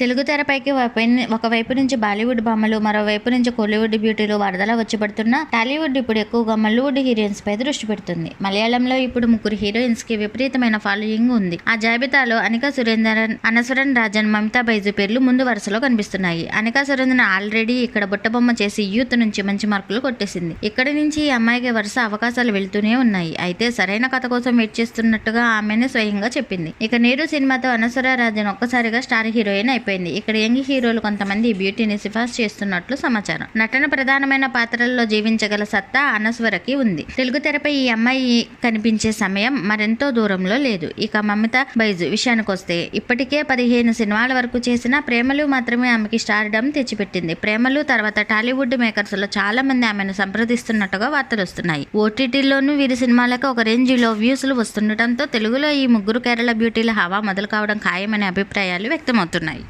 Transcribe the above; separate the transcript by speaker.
Speaker 1: తెలుగు తెరపైకి వైపు- ఒకవైపు నుంచి బాలీవుడ్ బొమ్మలు మరోవైపు నుంచి కోలీవుడ్ బ్యూటీలు వరదలా వచ్చిపడుతున్న టాలీవుడ్ ఇప్పుడు ఎక్కువగా మల్లీవుడ్ హీరోయిన్స్ పై దృష్టి పెడుతుంది. మలయాళంలో ఇప్పుడు ముగ్గురు హీరోయిన్స్కి విపరీతమైన ఫాలోయింగ్ ఉంది. ఆ జాబితాలో అనికా సురేందరన్ అనస్వరన్ రాజన్ మమతా బైజు పేర్లు ముందు వరుసలో కనిపిస్తున్నాయి. అనికా సురేంద్రన్ ఆల్రెడీ ఇక్కడ బుట్టబొమ్మ చేసి యూత్ నుంచి మంచి మార్కులు కొట్టేసింది. ఇక్కడి నుంచి ఈ అమ్మాయికి వరుస అవకాశాలు వెళ్తూనే ఉన్నాయి. అయితే సరైన కథ కోసం వెయిట్ చేస్తున్నట్టుగా ఆమెనే స్వయంగా చెప్పింది. ఇక నేరు సినిమాతో అనస్వర రాజన్ ఒక్కసారిగా స్టార్ హీరోయిన్ అయిపోయింది ఇక్కడ యంగ్ హీరోలు కొంతమంది ఈ బ్యూటీని సిఫార్సు చేస్తున్నట్లు సమాచారం. నటన ప్రధానమైన పాత్రల్లో జీవించగల సత్తా అనస్వరకి ఉంది. తెలుగు తెరపై ఈ అమ్మాయి కనిపించే సమయం మరెంతో దూరంలో లేదు. ఇక మమత బైజు విషయానికి వస్తే ఇప్పటికే పదిహేను సినిమాల వరకు చేసిన ప్రేమలు మాత్రమే ఆమెకి స్టార్డమ్ తెచ్చిపెట్టింది. ప్రేమలు తర్వాత టాలీవుడ్ మేకర్స్లో చాలా మంది ఆమెను సంప్రదిస్తున్నట్టుగా వార్తలు వస్తున్నాయి. ఓటీటీలోనూ వీరి సినిమాలకు ఒక రేంజ్లో వ్యూస్లు వస్తుండటంతో తెలుగులో ఈ ముగ్గురు కేరళ బ్యూటీల హవా మొదలు కావడం ఖాయమనే అభిప్రాయాలు వ్యక్తమవుతున్నాయి.